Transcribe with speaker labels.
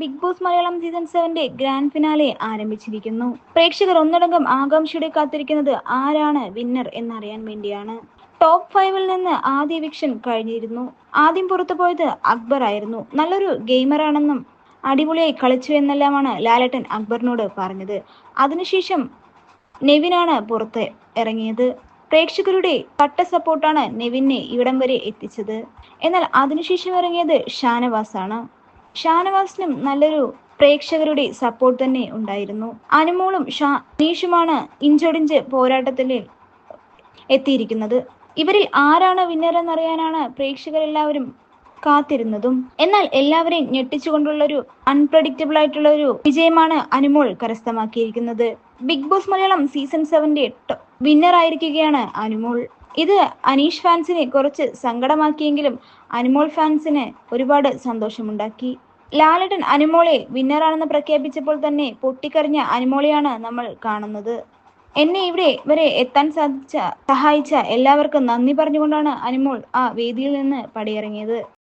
Speaker 1: Big Boss Malayalam season സെവന്റെ grand finale ആരംഭിച്ചിരിക്കുന്നു. പ്രേക്ഷകർ ഒന്നടങ്കം ആകാംക്ഷയുടെ കാത്തിരിക്കുന്നത് ആരാണ് വിന്നർ എന്നറിയാൻ വേണ്ടിയാണ്. ടോപ്പ് ഫൈവിൽ നിന്ന് ആദ്യ വിക്ഷൻ കഴിഞ്ഞിരുന്നു. ആദ്യം പുറത്തു പോയത് അക്ബർ ആയിരുന്നു. നല്ലൊരു ഗെയിമറാണെന്നും അടിപൊളിയായി കളിച്ചു എന്നെല്ലാമാണ് ലാലേട്ടൻ അക്ബറിനോട് പറഞ്ഞത്. അതിനുശേഷം നെവിനാണ് പുറത്ത് ഇറങ്ങിയത്. പ്രേക്ഷകരുടെ കട്ട സപ്പോർട്ടാണ് നെവിനെ ഇവിടം വരെ എത്തിച്ചത്. എന്നാൽ അതിനുശേഷം ഇറങ്ങിയത് ഷാനവാസാണ്. ഷാനവാസിനും നല്ലൊരു പ്രേക്ഷകരുടെ സപ്പോർട്ട് തന്നെ ഉണ്ടായിരുന്നു. അനുമോളും ഷാ നീഷുമാണ് ഇഞ്ചൊടിഞ്ച് പോരാട്ടത്തിൽ എത്തിയിരിക്കുന്നത്. ഇവരിൽ ആരാണ് വിന്നർ എന്നറിയാനാണ് പ്രേക്ഷകരെല്ലാവരും കാത്തിരുന്നതും. എന്നാൽ എല്ലാവരെയും ഞെട്ടിച്ചുകൊണ്ടുള്ള ഒരു അൺപ്രഡിക്റ്റബിൾ ആയിട്ടുള്ള ഒരു വിജയമാണ് അനുമോൾ കരസ്ഥമാക്കിയിരിക്കുന്നത്. ബിഗ് ബോസ് മലയാളം സീസൺ സെവന്റെ വിന്നർ ആയിരിക്കുകയാണ് അനുമോൾ. ഇത് അനീഷ് ഫാൻസിനെ കുറച്ച് സങ്കടമാക്കിയെങ്കിലും അനുമോൾ ഫാൻസിന് ഒരുപാട് സന്തോഷമുണ്ടാക്കി. ലാലടൻ അനുമോളെ വിന്നറാണെന്ന് പ്രഖ്യാപിച്ചപ്പോൾ തന്നെ പൊട്ടിക്കറിഞ്ഞ അനുമോളെയാണ് നമ്മൾ കാണുന്നത്. എന്നെ ഇവിടെ വരെ എത്താൻ സാധിച്ച സഹായിച്ച എല്ലാവർക്കും നന്ദി പറഞ്ഞുകൊണ്ടാണ് അനുമോൾ ആ വേദിയിൽ നിന്ന് പടിയിറങ്ങിയത്.